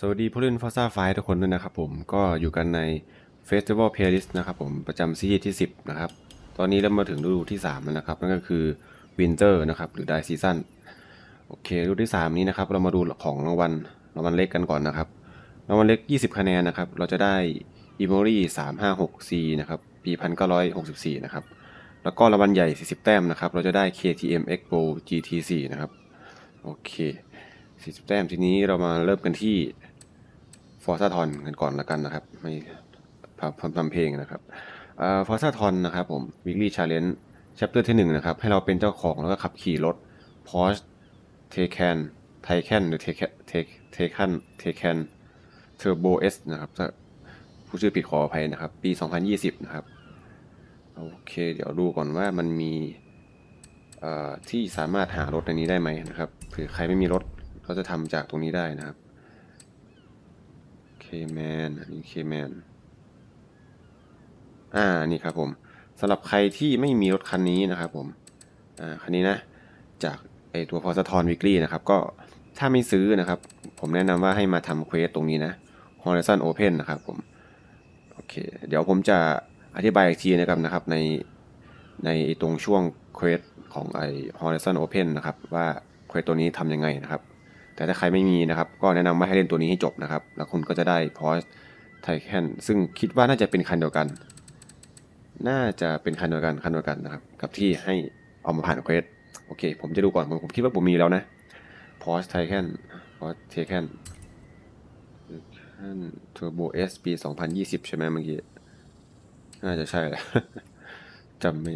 สวัสดีผู้เล่นฟอร์ซ่าไฟทุกคนด้วยนะครับผมก็อยู่กันใน Festival Playlist นะครับผมประจำซีรีส์ที่ 10 นะครับ ตอนนี้เรามาถึงฤดูที่ 3 แล้วนะครับ นั่นก็คือ Winter นะครับ หรือ Dry Season โอเคฤดูที่ 3 นี้นะครับ เรามาดูของรางวัลรางวัลเล็กกันก่อนนะครับรางวัลเล็ก 20 คะแนนนะครับ เราจะได้ e m o r i 356C นะครับ ปี 1964 นะครับ แล้วก็รางวัลใหญ่ 40 แต้มนะครับ เราจะได้ KTM Expo GT4 นะครับโอเค40 แต้มทีนี้เรามาเริ่มกันที่ ฟอร์ซาทอนกันก่อนละกันนะครับไม่ทำทำเพลงนะครับฟอร์ซาทอนนะครับผม weekly challenge chapter ที่ 1 นะครับ ให้เราเป็นเจ้าของแล้วก็ขับขี่รถ Porsche Taycan Taycan หรือ Taycan Taycan Taycan Turbo S นะครับถ้าผู้ชื่อผิดขออภัยนะครับ ปี 2020 นะครับ โอเค เดี๋ยวดูก่อนว่ามันมีอ่อที่สามารถหารถในนี้ได้ไหมนะครับเผื่อใครไม่มีรถเขาจะทำจากตรงนี้ได้นะครับ เคแมนอันนี้เคแมนอ่านี่ครับผมสำหรับใครที่ไม่มีรถคันนี้นะครับผมอ่าคันนี้นะจากไอตัวฟอร์สทอนวิกฤนะครับ ก็ถ้าไม่ซื้อนะครับ ผมแนะนำว่าให้มาทำเควสตรงนี้นะ Horizon Open นะครับผมโอเคเดี๋ยวผมจะอธิบายอีกทีนะครับนะครับในในตรงช่วงเควสของไอ Horizon Open นะครับ ว่าเควสตัวนี้ทำยังไงนะครับ แต่ถ้าใครไม่มีนะครับ ก็แนะนำว่าให้เล่นตัวนี้ให้จบนะครับ แล้วคุณก็จะได้ Porsche Taycan ซึ่งคิดว่าน่าจะเป็นคันเดียวกัน น่าจะเป็นคันเดียวกันคันเดียวกันนะครับ กับที่ให้เอามาผ่านเควสโอเค ผมจะดูก่อน ผมผมคิดว่าผมมีแล้วนะ Porsche Taycan Porsche Taycan Taycan Turbo S ปี 2020 ใช่ไหมเมื่อกี้ น่าจะใช่แหละจำไม่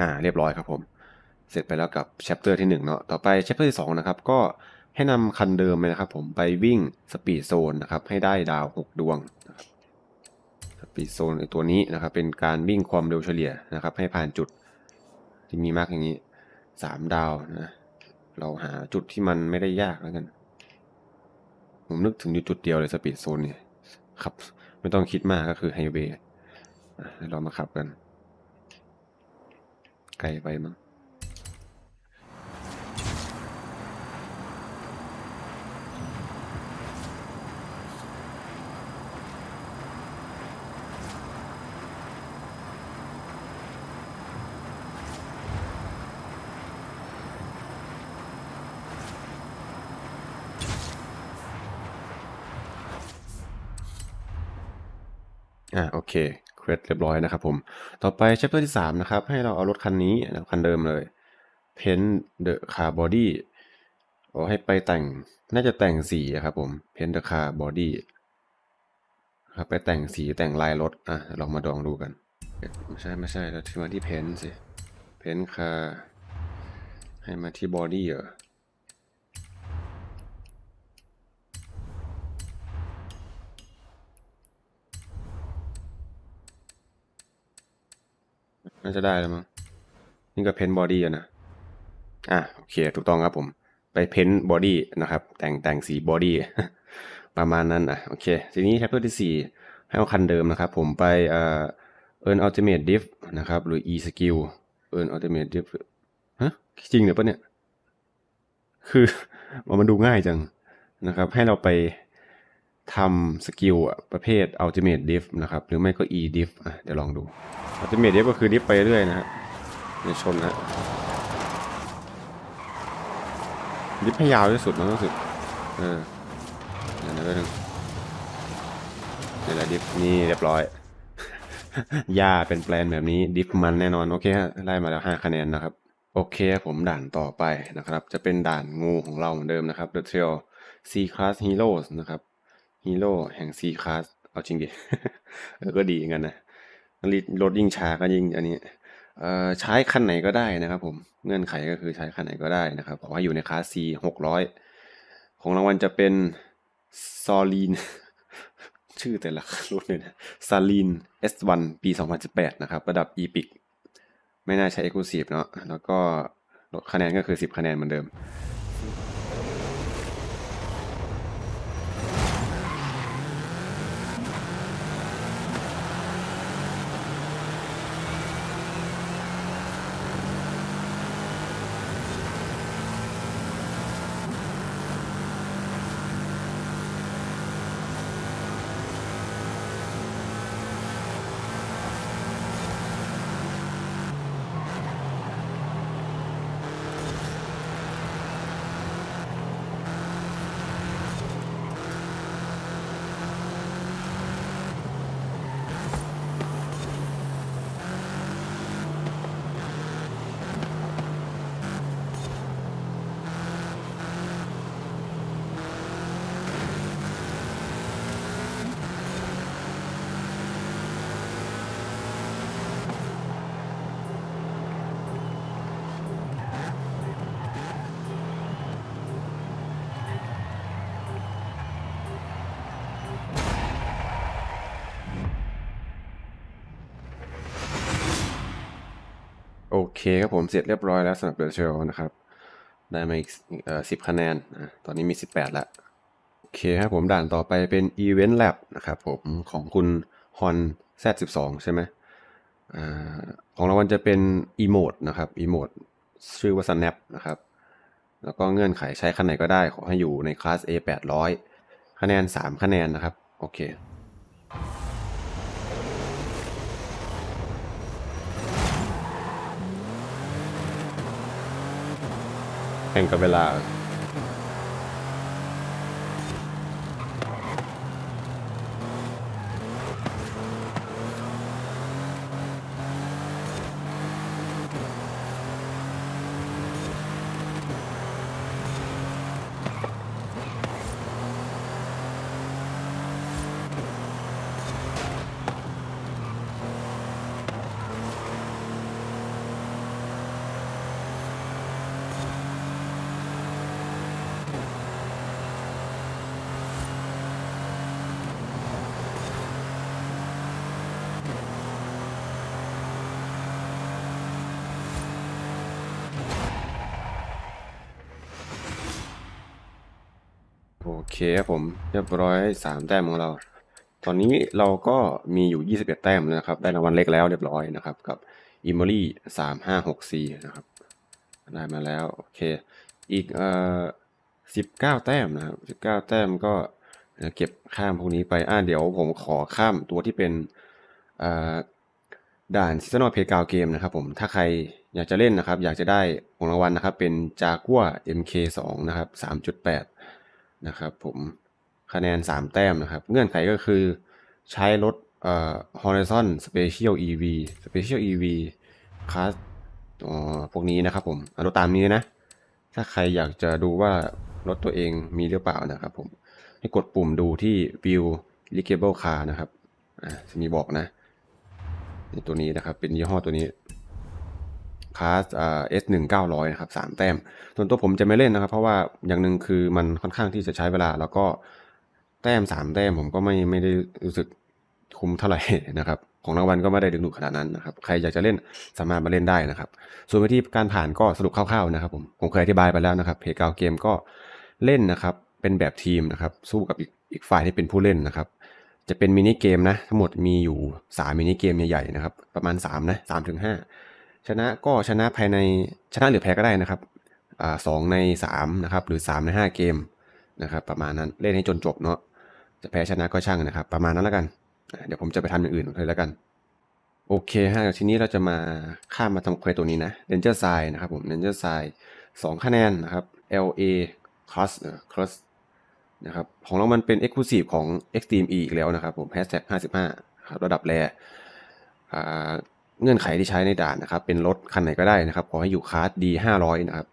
อ่า เรียบร้อยครับผม เสร็จไปแล้วกับ chapter ที่1เนาะต่อไป chapter ที่2นะครับก็ให้นำคันเดิมเลยนะครับ ผมไปวิ่ง speed zone นะครับให้ได้ดาว 6 ดวงนะครับ speed zone ในตัวนี้นะครับเป็นการวิ่งความเร็วเฉลี่ยนะครับ ให้ผ่านจุดที่มีมากอย่างนี้ 3 ดาวนะเราหาจุดที่มันไม่ได้ยากแล้วกัน ผมนึกถึงอยู่จุดเดียวเลยสปีดโซนเนี่ยขับ ไม่ต้องคิดมากก็คือไฮเวย์อะเดี๋ยวเรามาขับกัน ไกลไปมั้ง เคเควสเรียบร้อยนะครับผม ต่อไป chapter ที่ 3 นะครับ ให้เราเอารถคันนี้นะคันเดิมเลย paint the car body โอ้ให้ไปแต่งน่าจะแต่งสีอะครับผม paint the car body ครับไปแต่งสีแต่งลายรถอะลองมาดองดูกัน ไม่ใช่ไม่ใช่เราที่มาที่ paint สิ paint car ให้มาที่ body เหรอ น่าจะได้แล้วมั้งนี่ก็เพ้นบอดี้นะอะโอเคถูกต้องครับผม ไปเพ้นบอดี้นะครับ แต่งแต่งสีบอดี้ประมาณนั้นอะโอเค ทีนี้ chapter ที่ 4 ให้เอาคันเดิมนะครับ ผมไปเอ่อ earn ultimate diff นะครับ หรือ e skill earn ultimate diff ฮะจริงเหรอปะเนี่ย คือมันดูง่ายจังนะครับ ให้เราไป ทำสกิลอะประเภท ultimate diff นะครับ หรือไม่ก็ e diff อะเดี๋ยวลองดู ultimate diff ก็คือดิฟไปเรื่อยนะฮะอย่าชนนะดิฟให้ยาวที่สุดนะรู้สึก เออเดี๋ยวนะแป๊บนึงนี่แหละดิฟนี่เรียบร้อยย่าเป็นแปลนแบบนี้ดิฟมันแน่นอน โอเคฮะไล่มาแล้ว 5 คะแนนนะครับ โอเคผมด่านต่อไปนะครับ จะเป็นด่านงูของเราเหมือนเดิมนะครับ The Trail C Class Heroes นะครับ ฮีโร่แห่ง C Class เอาจริงดิ เออก็ดีเหมือนกันนะรถยิ่งช้าก็ยิ่งอันนี้เอ่อใช้คันไหนก็ได้นะครับผมเงื่อนไขก็คือใช้คันไหนก็ได้นะครับขอให้อยู่ในคลาส C 600ของรางวัลจะเป็นซอลีนชื่อแต่ละรุ่นเลยนะซาลีน S1 ปี 2018 นะครับ ระดับ Epic ไม่น่าใช้ Exclusive เนาะแล้วก็คะแนนก็คือ 10 คะแนนเหมือนเดิม ครับผมเสร็จเรียบร้อยแล้วสำหรับเด e เชลนะครับ ได้มาอีกสิบคะแนนอะตอนนี้มีสิบแปดละโอเคครับผมด่านต่อไปเป็น Event Lab นะครับผมของคุณฮอน Z12 ใช่ไหมอของรางวัลจะเป็น Emote นะครับ Emote ชื่อว่า Snap นะครับ แล้วก็เงื่อนไขใช้คันไหนก็ได้ ขอให้อยู่ในคลาส A 800 คะแนน 3 คะแนนนะครับ โอเค แข่งกับเวลา เคครับผมเรียบร้อยสามแต้มของเรา ตอนนี้เราก็มีอยู่ 21 แต้มแล้วนะครับ ได้รางวัลเล็กแล้วเรียบร้อยนะครับกับ i m o r y สามห้าหกสี่นะครับได้มาแล้วโอเค อีกเอ่อสิบเก้าแต้มนะครับสิบเก้าแต้มก็เดี๋ยวเก็บข้ามพวกนี้ไปอ่าเดี๋ยวผมขอข้ามตัวที่เป็นเอ่อด่าน Seasonal Playground Game นะครับผมถ้าใครอยากจะเล่นนะครับ อยากจะได้ของรางวัลนะครับ เป็น Jaguar MK2 นะครับ3.8 นะครับผมคะแนน 3 แต้มนะครับ เงื่อนไขก็คือใช้รถเอ่อ Horizon Special EV Special EV คลาสอ๋อพวกนี้นะครับผมรถตามนี้นะ ถ้าใครอยากจะดูว่ารถตัวเองมีหรือเปล่านะครับผมให้กดปุ่มดูที่ View Leakable Car นะครับ อ่าจะมีบอกนะนี่ตัวนี้นะครับ เป็นยี่ห้อตัวนี้ คลาสอ่า S หนึ่งเก้าร้อยนะครับสามแต้ม ส่วนตัวผมจะไม่เล่นนะครับ เพราะว่าอย่างหนึ่งคือมันค่อนข้างที่จะใช้เวลา แล้วก็แต้มสามแต้มผมก็ไม่ไม่ได้รู้สึกคุ้มเท่าไหร่นะครับ ของรางวัลก็ไม่ได้ดึงดูดขนาดนั้นนะครับ ใครอยากจะเล่นสามารถมาเล่นได้นะครับ ส่วนวิธีการผ่านก็สรุปคร่าวๆนะครับผม ผมเคยอธิบายไปแล้วนะครับเพจกาเกมก็เล่นนะครับ เป็นแบบทีมนะครับ สู้กับอีกอีกฝ่ายที่เป็นผู้เล่นนะครับ จะเป็นมินิเกมนะ ทั้งหมดมีอยู่ 3 มินิเกมใหญ่ๆนะครับ ประมาณ3นะ3ถึง5 ชนะก็ชนะภายในชนะหรือแพ้ก็ได้นะครับอสองใน3นะครับหรือ 3 ใน 5 เกมนะครับประมาณนั้นเล่นให้จนจบเนาะจะแพ้ชนะก็ช่างนะครับ ประมาณนั้นแล้วกัน เดี๋ยวผมจะไปทำอย่างอื่นเลยแล้วกัน โอเคฮะทีนี้เราจะมาข้ามมาทำเควสตัวนี้นะ Danger Sign นะครับผม Danger Sign สองคะแนนนะครับ LA Cross Cross นะครับของเรามันเป็น Exclusive ของ Extreme E อีกแล้วนะครับผม Hashtag 55ครับระดับแรอ่า เงื่อนไขที่ใช้ในด่านนะครับ เป็นรถคันไหนก็ได้นะครับ ขอให้อยู่คลาส D 500นะครับ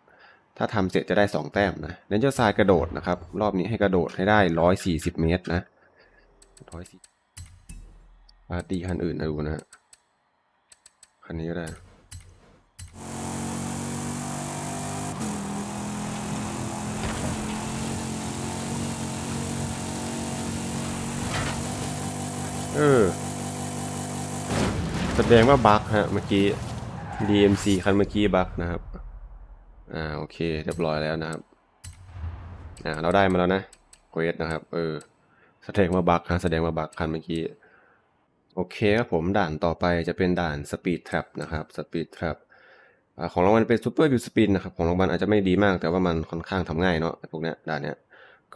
ถ้าทำเสร็จจะได้ 2 แต้มนะ Danger Sign กระโดดนะครับ รอบนี้ให้กระโดดให้ได้140เมตรนะ140คลาส D คันอื่นนะดูนะฮะคันนี้ก็ได้เออ สดงว่าบั๊กฮะเมื่อกี้ DMC คันเมื่อกี้บั๊กนะครับ อ่าโอเคเรียบร้อยแล้วนะครับ อ่าเราได้มาแล้วนะเควสนะครับ เออ แสดงว่าบั๊กฮะแสดงว่าบั๊กคันเมื่อกี้ โอเคครับผมด่านต่อไปจะเป็นด่าน Speed Trap นะครับ Speed Trap อ่าของรางวัลเป็น Super View Spin นะครับของรางวัลอาจจะไม่ดีมาก แต่ว่ามันค่อนข้างทำง่ายเนาะพวกเนี้ยด่านเนี้ย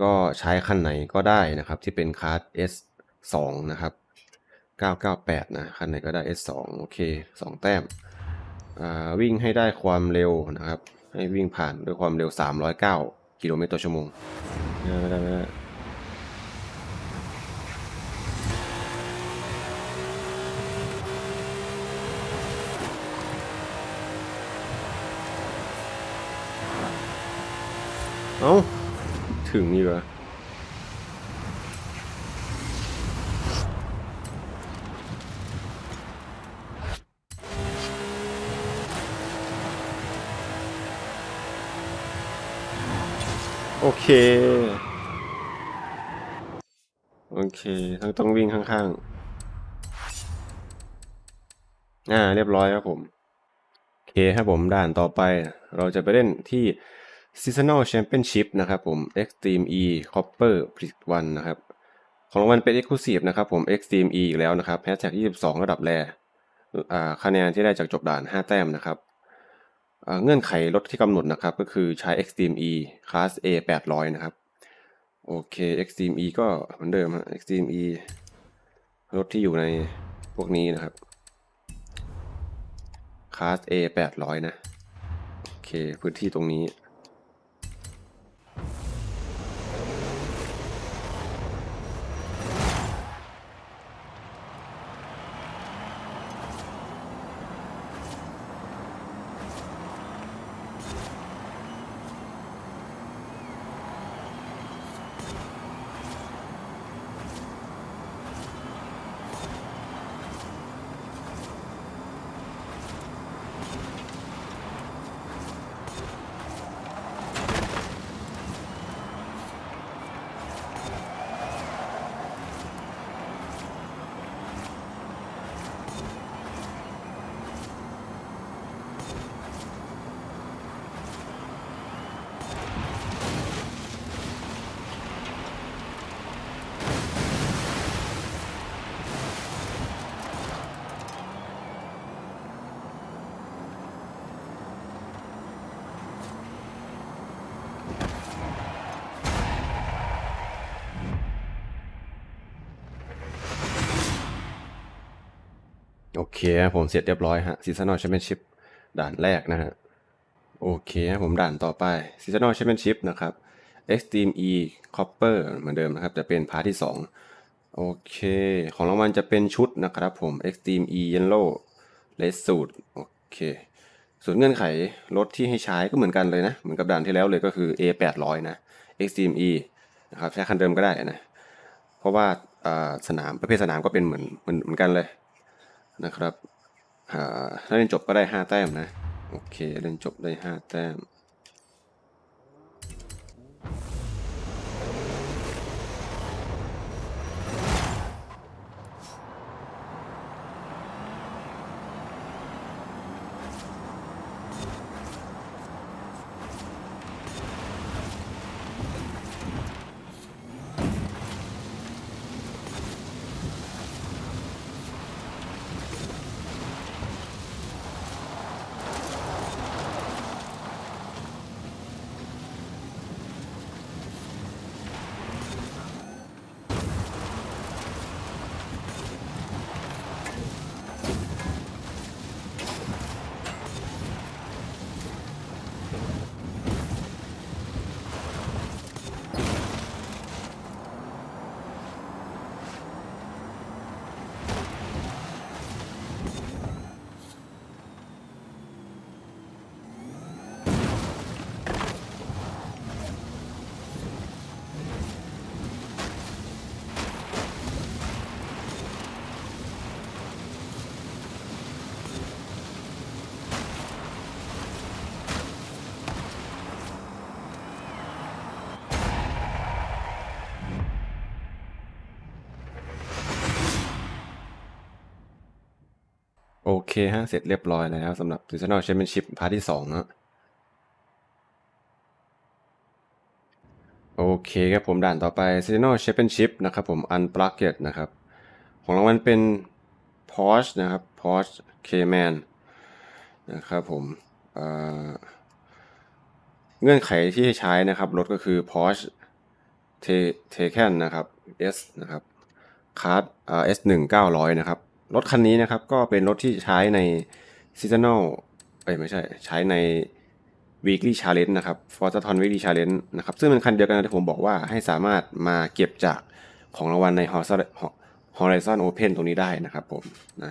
ก็ใช้คันไหนก็ได้นะครับ ที่เป็นคาร์ด S2 นะครับ 998 นะคันไหนก็ได้ S2 โอเค 2 แต้มวิ่งให้ได้ความเร็วนะครับ ให้วิ่งผ่านด้วยความเร็ว 309 กิโลเมตรต่อชั่วโมงไม่ได้ไม่ได้เอ้า ถึงนี่วะ โอเค โอเคต้องต้องวิ่งข้างๆ อ่า เรียบร้อยครับผมเคครับผมด่านต่อไป เราจะไปเล่นที่ Seasonal Championship นะครับผม Extreme E Copper p r i 1นะครับ ของรางวัลเป็น Exclusive นะครับผม Extreme E อีกแล้วนะครับ Hashtag 22 ระดับแรอ่าคะแนนที่ได้จากจบด่าน 5 แต้มนะครับ เงื่อนไขรถที่กำหนดนะครับ ก็คือใช้ Extreme E Class A 800 นะครับ โอเค Extreme E ก็เหมือนเดิมฮะ Extreme E รถที่อยู่ในพวกนี้นะครับ Class A 800 นะ โอเค พื้นที่ตรงนี้ โอเคผมเสร็จเรียบร้อยฮะ Seasonal Championship ด่านแรกนะฮะโอเคผมด่านต่อไป Seasonal Championship นะครับ Extreme E Copper เหมือนเดิมนะครับ จะเป็นพาร์ทที่ 2 โอเค ของรางวัลจะเป็นชุดนะครับผม Extreme E Yellow Red Suit โอเค ส่วนเงื่อนไขรถที่ให้ใช้ก็เหมือนกันเลยนะ เหมือนกับด่านที่แล้วเลยก็คือ A 800นะ Extreme E นะครับใช้คันเดิมก็ได้นะ เพราะว่าอ่าสนามประเภทสนามก็เป็นเหมือนเหมือนเหมือนกันเลย นะครับถ้าเล่นจบก็ได้ 5 แต้มนะ โอเคเล่นจบได้ 5 แต้ม เคฮะ เสร็จเรียบร้อยแล้วสำหรับ Seasonal Championship พาร์ทที่2นะโอเคครับผมด่านต่อไป Seasonal Championship นะครับผม Unplugged นะครับ ของรางวัลเป็น Porsche นะครับ Porsche Cayman นะครับผมเเงื่อนไขที่ให้ใช้นะครับ รถก็คือ Porsche Taycan นะครับ S นะครับคาร์ด S 1 900นะครับ รถคันนี้นะครับ ก็เป็นรถที่ใช้ใน Seasonal เอ้ยไม่ใช่ ใช้ใน Weekly Challenge นะครับ Forza Ton Weekly Challenge นะครับ ซึ่งเป็นคันเดียวกันที่ผมบอกว่าให้สามารถมาเก็บจากของรางวัลใน Horizon Open ตรงนี้ได้นะครับผมนะ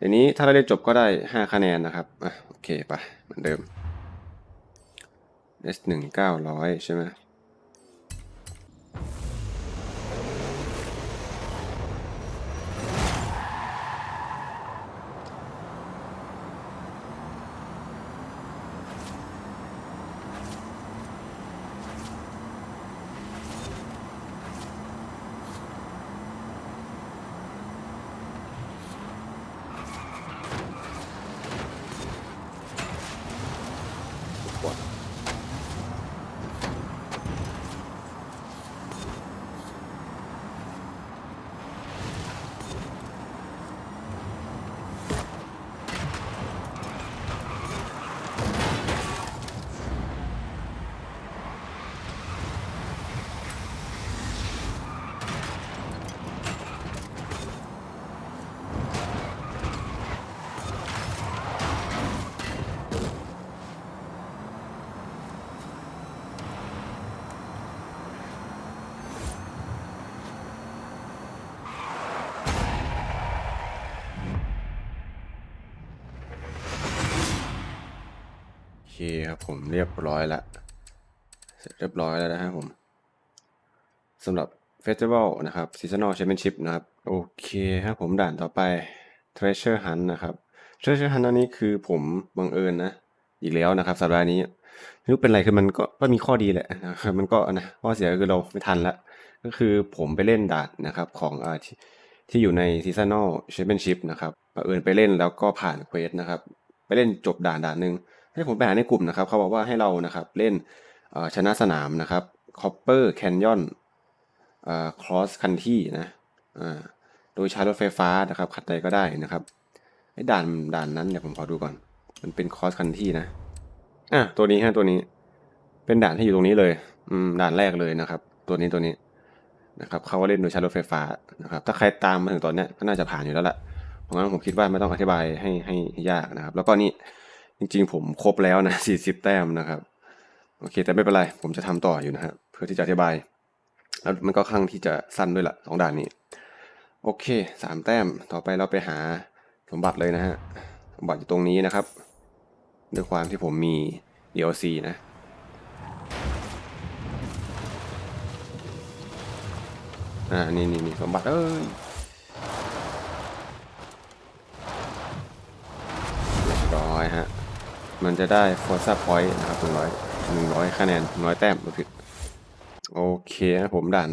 ทีนี้ถ้าเราได้จบก็ได้ 5 คะแนนนะครับอะโอเคไปเหมือนเดิม S 1 900 ใช่ไหม ครับผมเรียบร้อยแล้วเสร็จเรียบร้อยแล้วนะครับผมสำหรับเฟสติวัลนะครับ Seasonal Championship นะครับ โอเคครับผมด่านต่อไป Treasure Hunt นะครับ Treasure Hunt อันนี้คือผมบังเอิญนะ อีกแล้วนะครับสัปดาห์นี้ไม่รู้เป็นไรคือมันก็ก็มีข้อดีแหละนะครับมันก็นะข้อเสียก็คือเราไม่ทันละก็คือผมไปเล่นด่านนะครับของอ่าที่ที่อยู่ใน Seasonal Championship นะครับบังเอิญไปเล่นแล้วก็ผ่านเควสนะครับ ไปเล่นจบด่านด่านหนึ่ง ให้ผมไปหาในกลุ่มนะครับ เขาบอกว่าให้เรานะครับเล่นชนะสนามนะครับ Copper Canyon อ่า Cross Country นะโดยใช้รถไฟฟ้านะครับคันใดก็ได้นะครับไอ้ด่านด่านนั้นเดี๋ยวผมขอดูก่อน มันเป็น Cross Country นะอะตัวนี้ฮะตัวนี้เป็นด่านที่อยู่ตรงนี้เลย อืมด่านแรกเลยนะครับ ตัวนี้ตัวนี้นะครับเขาก็เล่นโดยใช้รถไฟฟ้านะครับ ถ้าใครตามมาถึงตอนเนี้ยก็น่าจะผ่านอยู่แล้วล่ะเพราะงั้นผมคิดว่าไม่ต้องอธิบายให้ให้ให้ยากนะครับ แล้วก็นี่ จริงๆผมครบแล้วนะ40แต้มนะครับ โอเค แต่ไม่เป็นไร ผมจะทำต่ออยู่นะครับเพื่อที่จะอธิบาย แล้วมันก็ค่อนข้างที่จะสั้นด้วยละสองด่านนี้ โอเคสามแต้มต่อไปเราไปหาสมบัติเลยนะฮะสมบัติอยู่ตรงนี้นะครับ ด้วยความที่ผมมี DLC นะอ่า นี่นี่นี่สมบัติ เอ้ยเรียบร้อยฮะ มันจะได้ Forza Point นะครับหนึ่งร้อยหนึ่งร้อยคะแนนหนึ่งร้อยแต้มไม่ผิดโอเคนะผมด่าน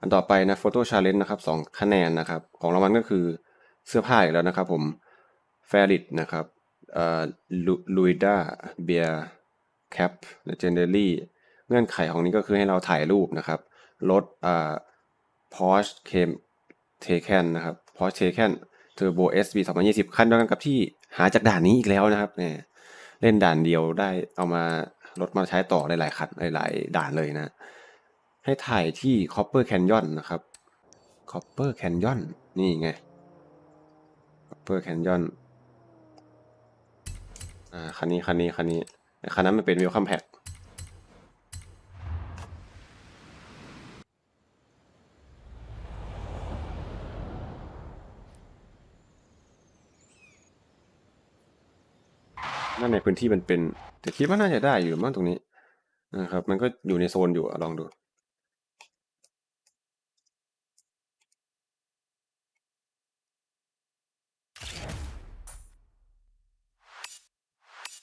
อันต่อไปนะ Photo Challenge นะครับสองคะแนนนะครับ ของรางวัลก็คือเสื้อผ้าอีกแล้วนะครับผม f a r i t นะครับเอ่อลูอิด้าเบียแคป Legendary เงื่อนไขของนี้ก็คือให้เราถ่ายรูปนะครับรถอ่า Porsche Cayman Taycan นะครับ Porsche Taycan Turbo SB 2020คันเดียวกันกับที่หาจากด่านนี้อีกแล้วนะครับเนี่ย เล่นด่านเดียวได้เอามารถมาใช้ต่อหลายคันหลายๆด่านเลยนะ ให้ถ่ายที่ Copper Canyon นะครับ Copper Canyon นี่ไง Copper Canyon อ่าคันนี้คันนี้คันนี้คันนั้นมันเป็น Welcome Pack ในพื้นที่มันเป็น แต่คิดว่าน่าจะได้อยู่มั้งตรงนี้นะครับ มันก็อยู่ในโซนอยู่อลองดู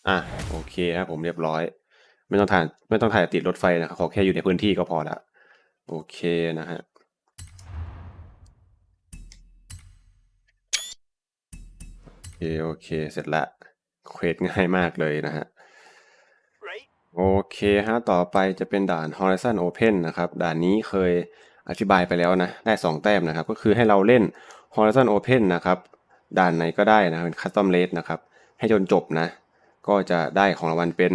อะโอเคครับผมเรียบร้อย ไม่ต้องถ่ายไม่ต้องถ่ายติดรถไฟนะครับขอแค่อยู่ในพื้นที่ก็พอละโอเคนะฮะโอเค โอเค เสร็จละ เควสง่ายมากเลยนะฮะโอเคฮะต่อไปจะเป็นด่าน Horizon Open นะครับ ด่านนี้เคยอธิบายไปแล้วนะ ได้ 2 แต้มนะครับ ก็คือให้เราเล่น Horizon Open นะครับ ด่านไหนก็ได้นะเป็น Custom Race นะครับ ให้จนจบนะ ก็จะได้ของรางวัลเป็น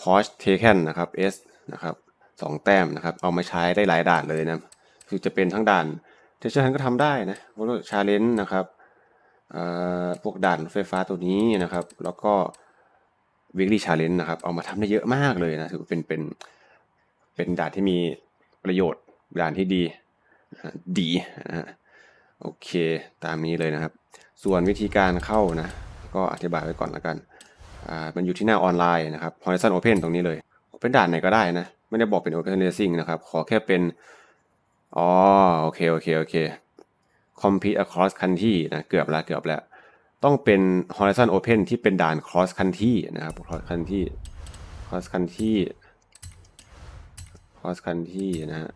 Porsche Taycan นะครับ S นะครับสองแต้มนะครับ เอามาใช้ได้หลายด่านเลยนะ คือจะเป็นทั้งด่านเทเชอร์ฮันก็ทำได้นะพวกชาเลนจ์นะครับเอ่อ พวกด่านรถไฟฟ้าตัวนี้นะครับ แล้วก็ weekly challenge นะครับ เอามาทำได้เยอะมากเลยนะถือว่าเป็นเป็นเป็นด่านที่มีประโยชน์ด่านที่ดีดีนะฮะโอเคตามนี้เลยนะครับ ส่วนวิธีการเข้านะ ก็อธิบายไว้ก่อนและกันอ่ามันอยู่ที่หน้าออนไลน์นะครับ Horizon Open ตรงนี้เลย เป็นด่านไหนก็ได้นะ ไม่ได้บอกเป็น Open Racing นะครับ ขอแค่เป็นอ๋อโอเคโอเคโอเค Compete across country นะเกือบแล้วเกือบแล้ว ต้องเป็น Horizon Open ที่เป็นด่าน cross country นะครับ cross country cross country cross country นะฮะ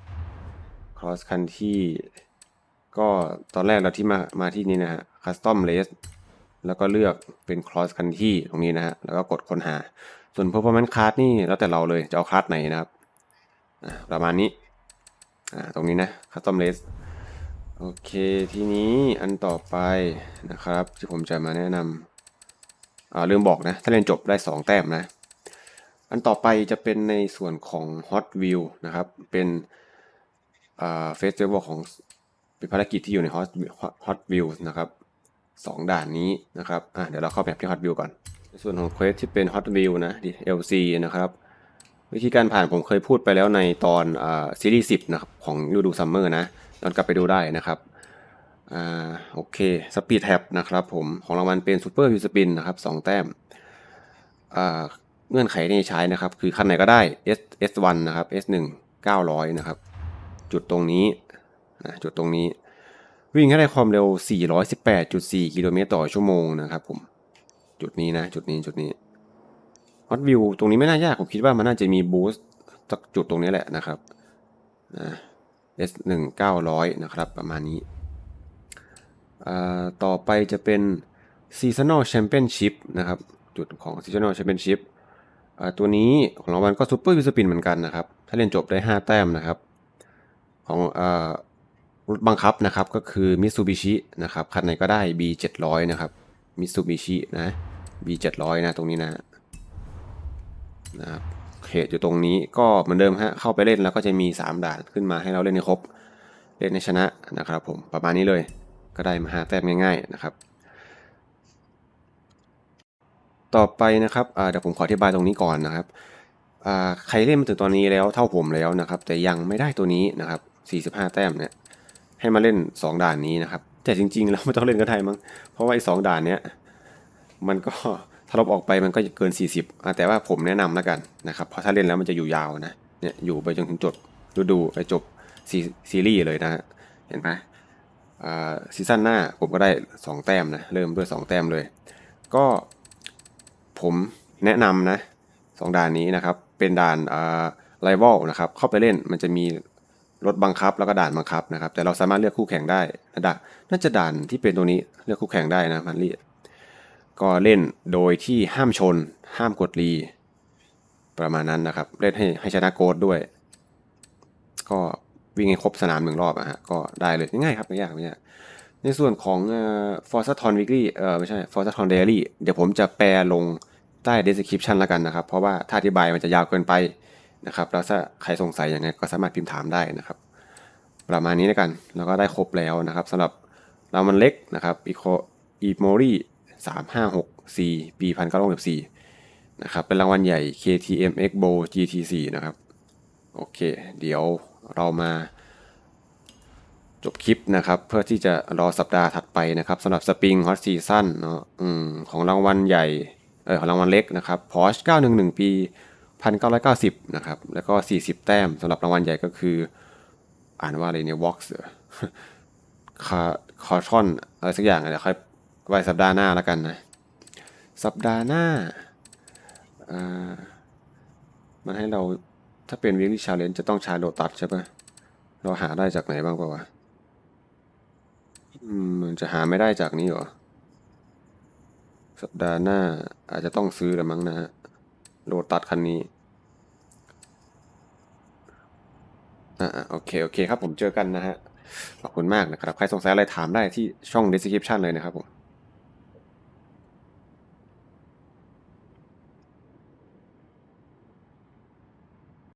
cross country ก็ตอนแรกเราที่มามาที่นี่นะฮะ custom race แล้วก็เลือกเป็น cross country ตรงนี้นะฮะ แล้วก็กดค้นหา ส่วน performance class นี่แล้วแต่เราเลยจะเอาคลาสไหนนะครับอ่าประมาณนี้อ่าตรงนี้นะ custom race โอเคทีนี้อันต่อไปนะครับ ที่ผมจะมาแนะนำอ่าลืมบอกนะ ถ้าเรียนจบได้ 2 แต้มนะ อันต่อไปจะเป็นในส่วนของ Hot View นะครับ เป็นอ่าเฟสติวัลของเป็นภารกิจที่อยู่ใน Hot Hot View นะครับสองด่านนี้นะครับอะเดี๋ยวเราเข้าแบบที่ Hot View ก่อน ในส่วนของเควสที่เป็น Hot View นะ LC นะครับวิธีการผ่านผมเคยพูดไปแล้วในตอนอ่าซีรีส์10 นะครับ ของฤดูซัมเมอร์นะ ย้อนกลับไปดูได้นะครับอ่าโอเคสปีดแท็บนะครับผมของรางวัลเป็นซูเปอร์ฮิวสปินนะครับ2แต้มอ่าเงื่อนไขที่ใช้นะครับ คือคันไหนก็ได้ S S1 นะครับ S1 900 นะครับ จุดตรงนี้นะจุดตรงนี้ วิ่งให้ได้ความเร็ว 418.4 กิโลเมตรต่อชั่วโมงนะครับผม จุดนี้นะ จุดนี้จุดนี้ฮอตวิวตรงนี้ไม่น่ายาก ผมคิดว่ามันน่าจะมีบูสต์สักจุดตรงนี้แหละนะครับนะ S1 900 นะครับ ประมาณนี้ ต่อไปจะเป็น Seasonal Championship นะครับ จุดของ Seasonal Championship ตัวนี้ของรางวัลก็ Super v i s p i n เหมือนกันนะครับ ถ้าเล่นจบได้ 5 แต้มนะครับ ของอรถบังคับนะครับก็คือ Mitsubishi นะครับคันไหนก็ได้ B 700 นะครับ Mitsubishi นะ B 700 นะ ตรงนี้นะนะครับ เขตอยู่ตรงนี้ก็เหมือนเดิมฮะเข้าไปเล่นแล้วก็จะมี 3 ด่านขึ้นมาให้เราเล่นให้ครบ เล่นให้ชนะนะครับผมประมาณนี้เลยก็ได้มาหาแต้มง่ายๆนะครับ ต่อไปนะครับเดี๋ยวผมขออธิบายตรงนี้ก่อนนะครับใครเล่นมาถึงตอนนี้แล้วเท่าผมแล้วนะครับ แต่ยังไม่ได้ตัวนี้นะครับ 45 แต้มเนี่ยให้มาเล่น 2 ด่านนี้นะครับ แต่จริงๆแล้วไม่ต้องเล่นก็ได้มั้งเพราะว่าไอ้สองด่านเนี้ยมันก็ ถ้าลบออกไปมันก็จะเกิน 40อะแต่ว่าผมแนะนำแล้วกันนะครับ เพราะถ้าเล่นแล้วมันจะอยู่ยาวนะ เนี่ยอยู่ไปจนถึงจบดูดูไปจบซีซีรีส์เลยนะ เห็นไหมซีซั่นหน้าผมก็ได้ 2 แต้มนะ เริ่มด้วย 2 แต้มเลย ก็ผมแนะนำนะสองด่านนี้นะครับ เป็นด่านอ่าไลวอลนะครับ เข้าไปเล่นมันจะมีรถบังคับแล้วก็ด่านบังคับนะครับ แต่เราสามารถเลือกคู่แข่งได้นะด่านน่าจะด่านที่เป็นตัวนี้เลือกคู่แข่งได้นะมันรีก็ ก็เล่นโดยที่ห้ามชน ห้ามกดรี ประมาณนั้นนะครับ เล่นให้ให้ชนะโกดด้วย ก็วิ่งให้ครบสนามหนึ่งรอบอะฮะก็ได้เลยง่ายครับไม่ยากไม่ยากในส่วนของเอ่อ Forza Ton Weekly เอ่อไม่ใช่ Forza Ton Daily เดี๋ยวผมจะแปลลงใต้ description แล้วกันนะครับ เพราะว่าถ้าอธิบายมันจะยาวเกินไปนะครับ แล้วถ้าใครสงสัยยังไงก็สามารถพิมพ์ถามได้นะครับ ประมาณนี้แล้วกัน แล้วก็ได้ครบแล้วนะครับสำหรับรางวัลเล็กนะครับอีโคอีโมรี สามห้าหกสี่ปีพันเก้าร้อยสิบสี่นะครับเป็นรางวัลใหญ่ KTM X Bo GT4 นะครับโอเค เดี๋ยวเรามาจบคลิปนะครับ เพื่อที่จะรอสัปดาห์ถัดไปนะครับสำหรับสปริงฮอตซีซั่นเนาะอของรางวัลใหญ่เออของรางวัลเล็กนะครับ Porsche 911 ปี 1990 นะครับ แล้วก็ 40 แต้มสำหรับรางวัลใหญ่ก็คือ อ่านว่าอะไรเนี่ยวอล์กคาคอทอนอะไรสักอย่างเดี๋ยวค่อย ไว้สัปดาห์หน้าแล้วกันนะ สัปดาห์หน้าอามันให้เราถ้าเป็นวิลลี่ชาเลนจะต้องใช้โลตัสใช่ปะเราหาได้จากไหนบ้างปะวะอืมมันจะหาไม่ได้จากนี้เหรอ สัปดาห์หน้าอาจจะต้องซื้อละมั้งนะฮะโลตัสคันนี้อ่าโอเค โอเคครับผมเจอกันนะฮะ ขอบคุณมากนะครับ ใครสงสัยอะไรถามได้ที่ช่อง description เลยนะครับผม